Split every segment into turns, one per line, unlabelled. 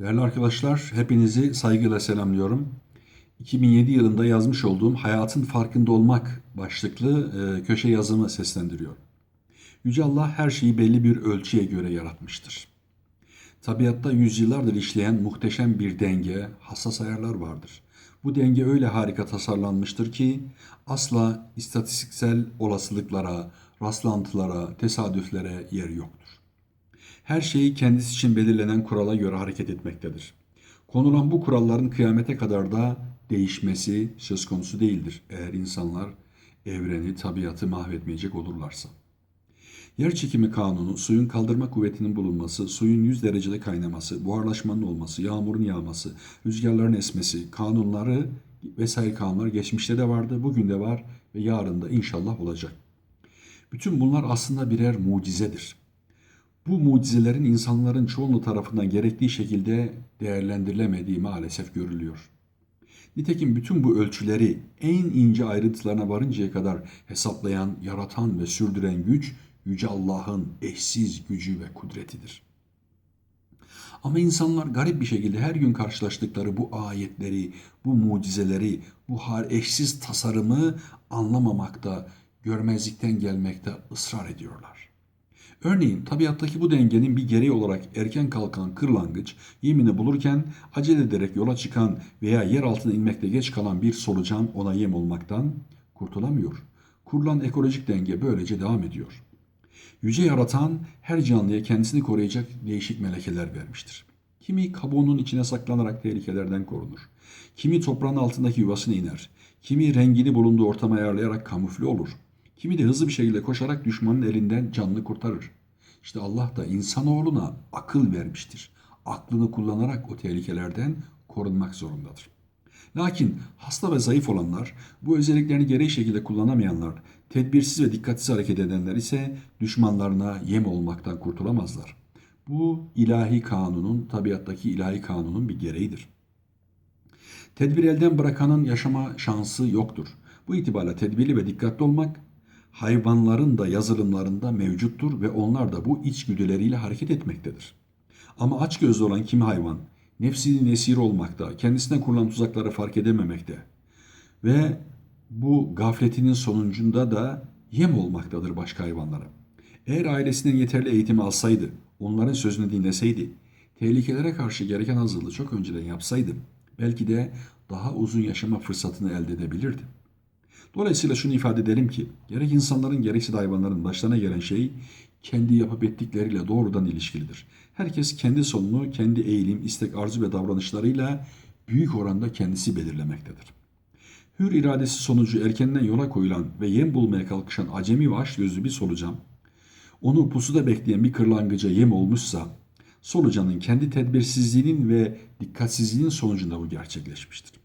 Değerli arkadaşlar, hepinizi saygıyla selamlıyorum. 2007 yılında yazmış olduğum Hayatın Farkında Olmak başlıklı e, köşe yazımı seslendiriyor. Yüce Allah her şeyi belli bir ölçüye göre yaratmıştır. Tabiatta yüzyıllardır işleyen muhteşem bir denge, hassas ayarlar vardır. Bu denge öyle harika tasarlanmıştır ki asla istatistiksel olasılıklara, rastlantılara, tesadüflere yer yoktur. Her şeyi kendisi için belirlenen kurala göre hareket etmektedir. Konulan bu kuralların kıyamete kadar da değişmesi söz konusu değildir eğer insanlar evreni, tabiatı mahvetmeyecek olurlarsa. Yer çekimi kanunu, suyun kaldırma kuvvetinin bulunması, suyun 100 derecede kaynaması, buharlaşmanın olması, yağmurun yağması, rüzgarların esmesi, kanunları vesaire kanunlar geçmişte de vardı, bugün de var ve yarın da inşallah olacak. Bütün bunlar aslında birer mucizedir. Bu mucizelerin insanların çoğunluğu tarafından gerektiği şekilde değerlendirilemediği maalesef görülüyor. Nitekim bütün bu ölçüleri en ince ayrıntılarına varıncaya kadar hesaplayan, yaratan ve sürdüren güç Yüce Allah'ın eşsiz gücü ve kudretidir. Ama insanlar garip bir şekilde her gün karşılaştıkları bu ayetleri, bu mucizeleri, bu eşsiz tasarımı anlamamakta, görmezlikten gelmekte ısrar ediyorlar. Örneğin tabiattaki bu dengenin bir gereği olarak erken kalkan kırlangıç yemini bulurken acele ederek yola çıkan veya yer altına inmekte geç kalan bir solucan ona yem olmaktan kurtulamıyor. Kurulan ekolojik denge böylece devam ediyor. Yüce yaratan her canlıya kendisini koruyacak değişik melekeler vermiştir. Kimi kabuğunun içine saklanarak tehlikelerden korunur. Kimi toprağın altındaki yuvasına iner. Kimi rengini bulunduğu ortama ayarlayarak kamufle olur. Kimi de hızlı bir şekilde koşarak düşmanın elinden canını kurtarır. İşte Allah da insanoğluna akıl vermiştir. Aklını kullanarak o tehlikelerden korunmak zorundadır. Lakin hasta ve zayıf olanlar, bu özelliklerini gereği şekilde kullanamayanlar, tedbirsiz ve dikkatsiz hareket edenler ise düşmanlarına yem olmaktan kurtulamazlar. Bu ilahi kanunun, tabiattaki ilahi kanunun bir gereğidir. Tedbir elden bırakanın yaşama şansı yoktur. Bu itibarla tedbirli ve dikkatli olmak hayvanların da yazılımlarında mevcuttur ve onlar da bu içgüdüleriyle hareket etmektedir. Ama açgözlü olan kimi hayvan nefsinin esiri olmakta, kendisine kurulan tuzakları fark edememekte ve bu gafletinin sonucunda da yem olmaktadır başka hayvanlara. Eğer ailesinden yeterli eğitimi alsaydı, onların sözünü dinleseydi, tehlikelere karşı gereken hazırlığı çok önceden yapsaydı, belki de daha uzun yaşama fırsatını elde edebilirdi. Dolayısıyla şunu ifade edelim ki, gerek insanların gerekse de hayvanların başlarına gelen şey kendi yapıp ettikleriyle doğrudan ilişkilidir. Herkes kendi sonunu, kendi eğilim, istek, arzu ve davranışlarıyla büyük oranda kendisi belirlemektedir. Hür iradesi sonucu erkenden yola koyulan ve yem bulmaya kalkışan acemi ve aç gözlü bir solucan, onu pusuda bekleyen bir kırlangıca yem olmuşsa, solucanın kendi tedbirsizliğinin ve dikkatsizliğinin sonucunda bu gerçekleşmiştir.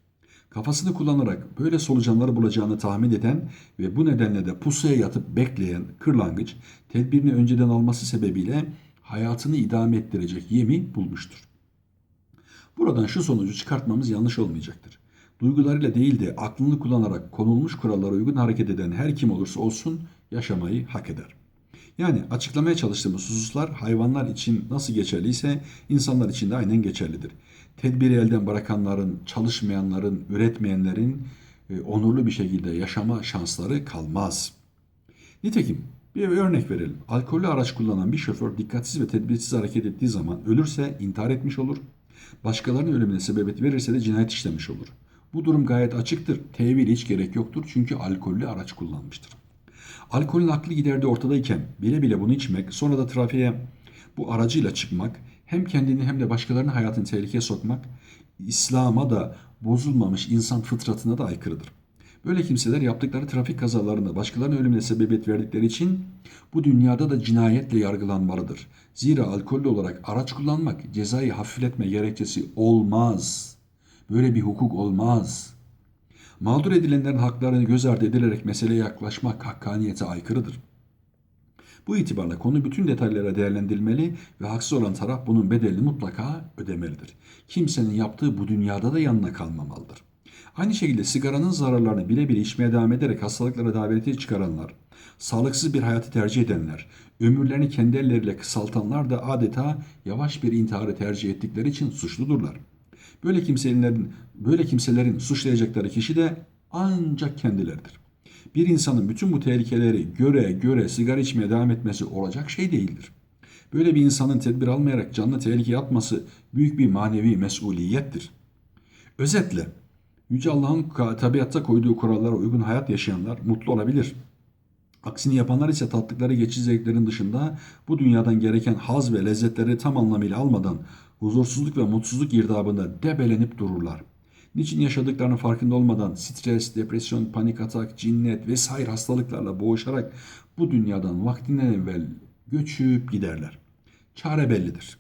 Kafasını kullanarak böyle solucanları bulacağını tahmin eden ve bu nedenle de pusuya yatıp bekleyen kırlangıç tedbirini önceden alması sebebiyle hayatını idame ettirecek yemi bulmuştur. Buradan şu sonucu çıkartmamız yanlış olmayacaktır. Duygularıyla değil de aklını kullanarak konulmuş kurallara uygun hareket eden her kim olursa olsun yaşamayı hak eder. Yani açıklamaya çalıştığımız hususlar hayvanlar için nasıl geçerliyse insanlar için de aynen geçerlidir. Tedbiri elden bırakanların, çalışmayanların, üretmeyenlerin e, onurlu bir şekilde yaşama şansları kalmaz. Nitekim bir örnek verelim. Alkollü araç kullanan bir şoför dikkatsiz ve tedbirsiz hareket ettiği zaman ölürse intihar etmiş olur. Başkalarının ölümüne sebebiyet verirse de cinayet işlemiş olur. Bu durum gayet açıktır. Tevil hiç gerek yoktur çünkü alkollü araç kullanmıştır. Alkolün aklı giderdi ortadayken bile bile bunu içmek, sonra da trafiğe bu aracıyla çıkmak, hem kendini hem de başkalarının hayatını tehlikeye sokmak, İslam'a da bozulmamış insan fıtratına da aykırıdır. Böyle kimseler yaptıkları trafik kazalarında başkalarının ölümüne sebebiyet verdikleri için bu dünyada da cinayetle yargılanmalıdır. Zira alkollü olarak araç kullanmak cezayı hafifletme gerekçesi olmaz. Böyle bir hukuk olmaz.'' Mağdur edilenlerin haklarını göz ardı edilerek meseleye yaklaşmak hakkaniyete aykırıdır. Bu itibarla konu bütün detaylara değerlendirilmeli ve haksız olan taraf bunun bedelini mutlaka ödemelidir. Kimsenin yaptığı bu dünyada da yanına kalmamalıdır. Aynı şekilde sigaranın zararlarını bile bile içmeye devam ederek hastalıklara daveti çıkaranlar, sağlıksız bir hayatı tercih edenler, ömürlerini kendi elleriyle kısaltanlar da adeta yavaş bir intiharı tercih ettikleri için suçludurlar. Böyle kimselerin böyle kimselerin suçlayacakları kişi de ancak kendileridir. Bir insanın bütün bu tehlikeleri göre göre sigara içmeye devam etmesi olacak şey değildir. Böyle bir insanın tedbir almayarak canını tehlikeye atması büyük bir manevi mesuliyettir. Özetle, Yüce Allah'ın tabiatta koyduğu kurallara uygun hayat yaşayanlar mutlu olabilir. Aksini yapanlar ise tattıkları geçici zevklerin dışında bu dünyadan gereken haz ve lezzetleri tam anlamıyla almadan huzursuzluk ve mutsuzluk girdabında debelenip dururlar. Niçin yaşadıklarının farkında olmadan stres, depresyon, panik atak, cinnet vesaire hastalıklarla boğuşarak bu dünyadan vaktinden evvel göçüp giderler. Çare bellidir.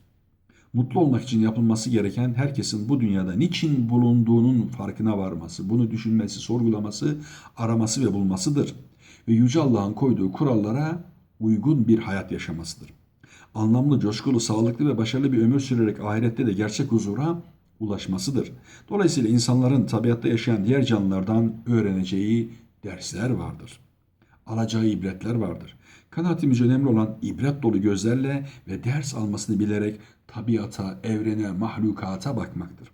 Mutlu olmak için yapılması gereken herkesin bu dünyada niçin bulunduğunun farkına varması, bunu düşünmesi, sorgulaması, araması ve bulmasıdır. Ve Yüce Allah'ın koyduğu kurallara uygun bir hayat yaşamasıdır. Anlamlı, coşkulu, sağlıklı ve başarılı bir ömür sürerek ahirette de gerçek huzura ulaşmasıdır. Dolayısıyla insanların tabiatta yaşayan diğer canlılardan öğreneceği dersler vardır. Alacağı ibretler vardır. Kanaatimiz önemli olan ibret dolu gözlerle ve ders almasını bilerek tabiata, evrene, mahlukata bakmaktır.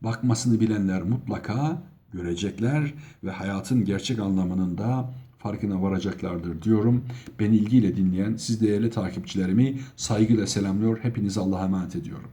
Bakmasını bilenler mutlaka görecekler ve hayatın gerçek anlamının da farkına varacaklardır diyorum. Beni ilgiyle dinleyen siz değerli takipçilerimi saygıyla selamlıyor. Hepinizi Allah'a emanet ediyorum.